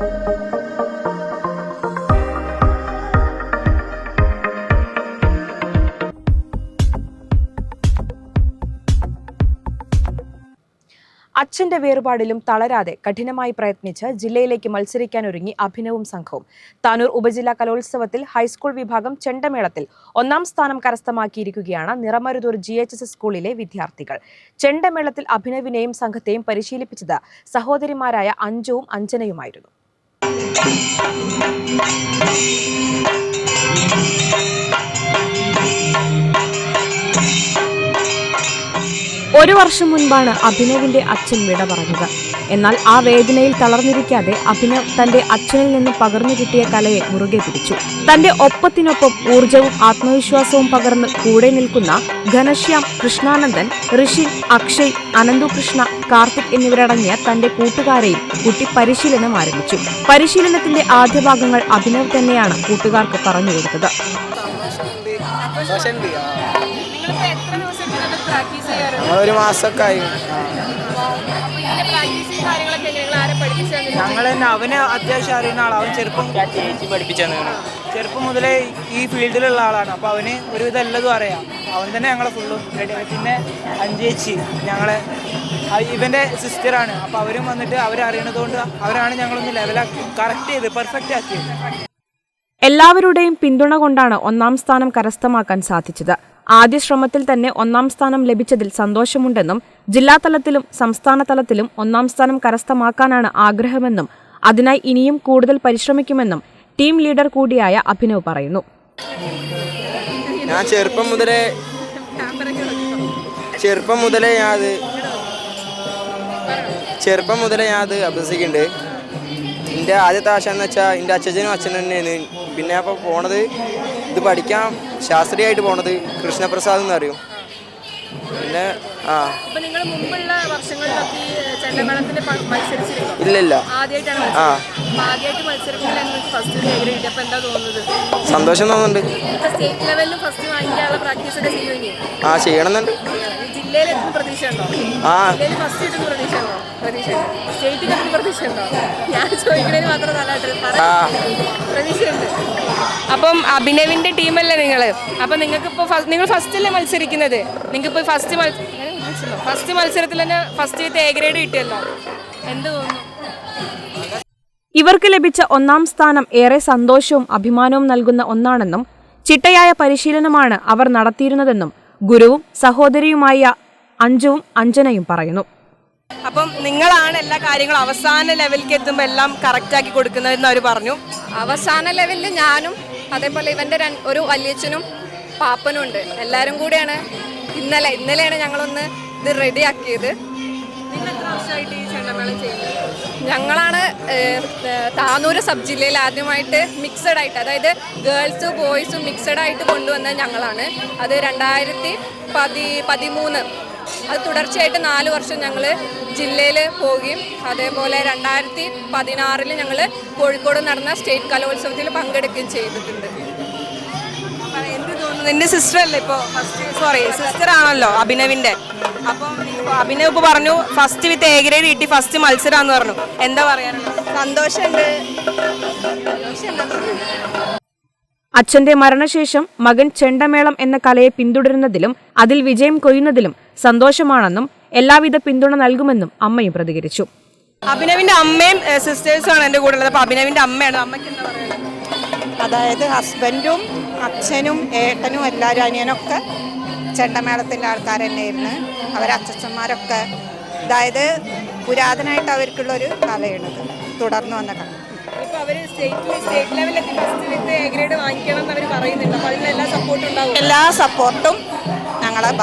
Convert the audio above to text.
അച്ഛന്റെ വേറുപാടിലും തളരാതെ കഠിനമായി പ്രയത്നിച്ച് ജില്ലയിലേക്ക് മത്സരിക്കാനൊരുങ്ങി അഭിനവും സംഘവും. താനൂർ ഉപജില്ലാ കലോത്സവത്തിൽ ഹൈസ്കൂൾ വിഭാഗം ചെണ്ടമേളത്തിൽ ഒന്നാം സ്ഥാനം കരസ്ഥമാക്കിയിരിക്കുകയാണ് നിറമരുതൂർ ജി എച്ച് എസ് സ്കൂളിലെ വിദ്യാർത്ഥികൾ. ചെണ്ടമേളത്തിൽ അഭിനവിനെയും സംഘത്തെയും പരിശീലിപ്പിച്ചത് സഹോദരിമാരായ അഞ്ജുവും അഞ്ജനയുമായിരുന്നു. ഒരു വർഷം മുൻപാണ് അഭിനവിന്റെ അച്ഛൻ വിട പറഞ്ഞത്. എന്നാൽ ആ വേദനയിൽ തളർന്നിരിക്കാതെ അഭിനവ് തന്റെ അച്ഛനിൽ നിന്ന് പകർന്നു കിട്ടിയ കലയെ മുറുകെ പിടിച്ചു. തന്റെ ഒപ്പത്തിനൊപ്പം ഊർജവും ആത്മവിശ്വാസവും പകർന്ന് കൂടെ നിൽക്കുന്ന ഘനശ്യാം കൃഷ്ണാനന്ദൻ ഋഷി അക്ഷയ് അനന്തുകൃഷ്ണ കാർത്തിക് എന്നിവരടങ്ങിയ തന്റെ കൂട്ടുകാരെയും കുട്ടി പരിശീലനം ആരംഭിച്ചു. പരിശീലനത്തിന്റെ ആദ്യ ഭാഗങ്ങൾ അഭിനവ് തന്നെയാണ് കൂട്ടുകാർക്ക് പറഞ്ഞു കൊടുത്തത്. ചെയ്യാറുണ്ട്? നമ്മളൊരു മാസമൊക്കെ ആയി ഞങ്ങൾ തന്നെ അവന് അത്യാവശ്യം അറിയുന്ന ആളാണ് അവൻ ചെറുപ്പം ചേച്ചി പഠിപ്പിച്ചു ചെറുപ്പം മുതലേ ഈ ഫീൽഡിലുള്ള ആളാണ്. അപ്പോൾ അവന് ഒരുവിധം എല്ലതും അറിയാം. അവൻ തന്നെ ഞങ്ങളെ ഫുള്ളും റെഡി പിന്നെ അഞ്ചേച്ചി ഞങ്ങളെ ഇവന്റെ ഇവന്റെ സിസ്റ്ററാണ് അപ്പോൾ അവരും വന്നിട്ട് അവരറിയണത് കൊണ്ട് അവരാണ് ഞങ്ങളൊന്ന് ലെവലാക്കി കറക്റ്റ് ചെയ്ത് പെർഫെക്റ്റ് ആക്കിയത്. എല്ലാവരുടെയും പിന്തുണ കൊണ്ടാണ് ഒന്നാം സ്ഥാനം കരസ്ഥമാക്കാൻ സാധിച്ചത്. ആദ്യ ശ്രമത്തിൽ തന്നെ ഒന്നാം സ്ഥാനം ലഭിച്ചതിൽ സന്തോഷമുണ്ടെന്നും ജില്ലാതലത്തിലും സംസ്ഥാന തലത്തിലും ഒന്നാം സ്ഥാനം കരസ്ഥമാക്കാനാണ് ആഗ്രഹമെന്നും അതിനായി ഇനിയും കൂടുതൽ പരിശ്രമിക്കുമെന്നും ടീം ലീഡർ കൂടിയായ അഭിനവ് പറയുന്നു. ഞാൻ ചെറുപ്പം മുതലേ ചെറുപ്പം മുതലേ ഞാൻ ചെറുപ്പം മുതലേ ഞാൻ അത് അഭ്യസിക്കുന്നുണ്ട്. എന്റെ ആദ്യത്തെ ആശ എന്ന് വെച്ചാൽ എന്റെ അച്ഛനും അച്ഛനും തന്നെയാണ്. പിന്നെ അപ്പോൾ പോണത് ഇത് പഠിക്കാൻ ശാസ്ത്രീയമായിട്ട് പോണത് കൃഷ്ണപ്രസാദ് എന്ന് അറിയും പിന്നെ ആ. ഇല്ലില്ല. ഇല്ല ഇല്ല ആ. സന്തോഷം തോന്നുന്നുണ്ട്. ആ ചെയ്യണമെന്നുണ്ട് പ്രതീക്ഷ ഉണ്ടോ ആ. ജില്ലയിൽ ഫസ്റ്റ് കിട്ടുന്ന പ്രതീക്ഷ ഉണ്ടോ പ്രതീക്ഷ. സ്റ്റേറ്റിൽ എത്തുന്ന പ്രതീക്ഷ ഉണ്ടോ ഞാൻ ചോദിക്കുന്നതിന് മാത്രം നല്ലതായിട്ട് ആ. പ്രതീക്ഷയുണ്ട്. അപ്പം അഭിനവിന്റെ ടീമല്ലേ നിങ്ങൾ അപ്പൊ നിങ്ങൾക്ക് ഇപ്പൊ നിങ്ങൾ ഫസ്റ്റ് അല്ലേ മത്സരിക്കുന്നത്? നിങ്ങൾക്ക് ഇപ്പൊ ഫസ്റ്റ് ഫസ്റ്റ് മത്സരത്തിൽ തന്നെ ഫസ്റ്റ് എ ഗ്രേഡ് കിട്ടിയല്ലോ. എന്ത് തോന്നുന്നു? ഇവർക്ക് ലഭിച്ച ഒന്നാം സ്ഥാനം ഏറെ സന്തോഷവും അഭിമാനവും നൽകുന്ന ഒന്നാണെന്നും ചിട്ടയായ പരിശീലനമാണ് അവർ നടത്തിയിരുന്നതെന്നും ഗുരുവും സഹോദരിയുമായ അഞ്ജുവും അഞ്ജനയും പറയുന്നു. അപ്പം നിങ്ങളാണ് എല്ലാ കാര്യങ്ങളും അവസാന ലെവലിലേക്ക് എത്തുമ്പോൾ എല്ലാം കറക്റ്റ് ആക്കി കൊടുക്കുന്നതെന്ന് അവർ പറഞ്ഞു. അവസാന ലെവലിൽ ഞാനും അതേപോലെ ഇവന്റെ ഒരു വല്യച്ഛനും പാപ്പനും ഉണ്ട് എല്ലാവരും കൂടെയാണ് ഇന്നലെ ഇന്നലെയാണ് ഞങ്ങളൊന്ന് ഇത് റെഡിയാക്കിയത് ഞങ്ങളാണ് താനൂർ സബ് ജില്ലയിൽ ആദ്യമായിട്ട് മിക്സഡ് ആയിട്ട് അതായത് ഗേൾസും ബോയ്സും മിക്സഡ് ആയിട്ട് കൊണ്ടുവന്ന ഞങ്ങളാണ്. അത് രണ്ടായിരത്തി പതി പതിമൂന്ന്. അത് തുടർച്ചയായിട്ട് നാല് വർഷം ഞങ്ങൾ ജില്ലയിൽ പോവുകയും അതേപോലെ രണ്ടായിരത്തി പതിനാറിൽ ഞങ്ങൾ കോഴിക്കോട് നടന്ന സ്റ്റേറ്റ് കലോത്സവത്തിൽ പങ്കെടുക്കുകയും ചെയ്തിട്ടുണ്ട്. നിന്റെ സിസ്റ്റർ അല്ലേ ഇപ്പോൾ ഫസ്റ്റ് സോറി സിസ്റ്റർ ആണല്ലോ അഭിനവിന്റെ. അപ്പം അഭിനവ് ഇപ്പോൾ പറഞ്ഞു ഫസ്റ്റ് വിത്ത് എ ഗ്രേഡ് കിട്ടി ഫസ്റ്റ് മത്സരമാന്ന് പറഞ്ഞു. എന്താ പറയാനുള്ളത്? സന്തോഷമുണ്ട്. അച്ഛന്റെ മരണശേഷം മകൻ ചെണ്ടമേളം എന്ന കലയെ പിന്തുടരുന്നതിലും അതിൽ വിജയം കൊയ്യുന്നതിലും സന്തോഷമാണെന്നും എല്ലാവിധ പിന്തുണ നൽകുമെന്നും അമ്മയും പ്രതികരിച്ചു. അഭിനവിന്റെ അമ്മയും സിസ്റ്റേഴ്സും ആണ് എന്റെ കൂടെ ഉള്ളത് അപ്പോൾ അഭിനവിന്റെ അമ്മയാണ്. അമ്മയ്ക്ക് എന്താ അതായത് ഹസ്ബൻഡും അച്ഛനും ഏട്ടനും എല്ലാവരും അനിയനൊക്കെ ചെണ്ടമേളത്തിന്റെ ആൾക്കാർ തന്നെയായിരുന്നു. അവരച്ഛന്മാരൊക്കെ അതായത് പുരാതനമായിട്ട് അവർക്കുള്ളൊരു കലയാണിത്. തുടർന്നു വന്ന കല. എല്ലാ സപ്പോർട്ടും ഞങ്ങളെ ഭാഗത്ത്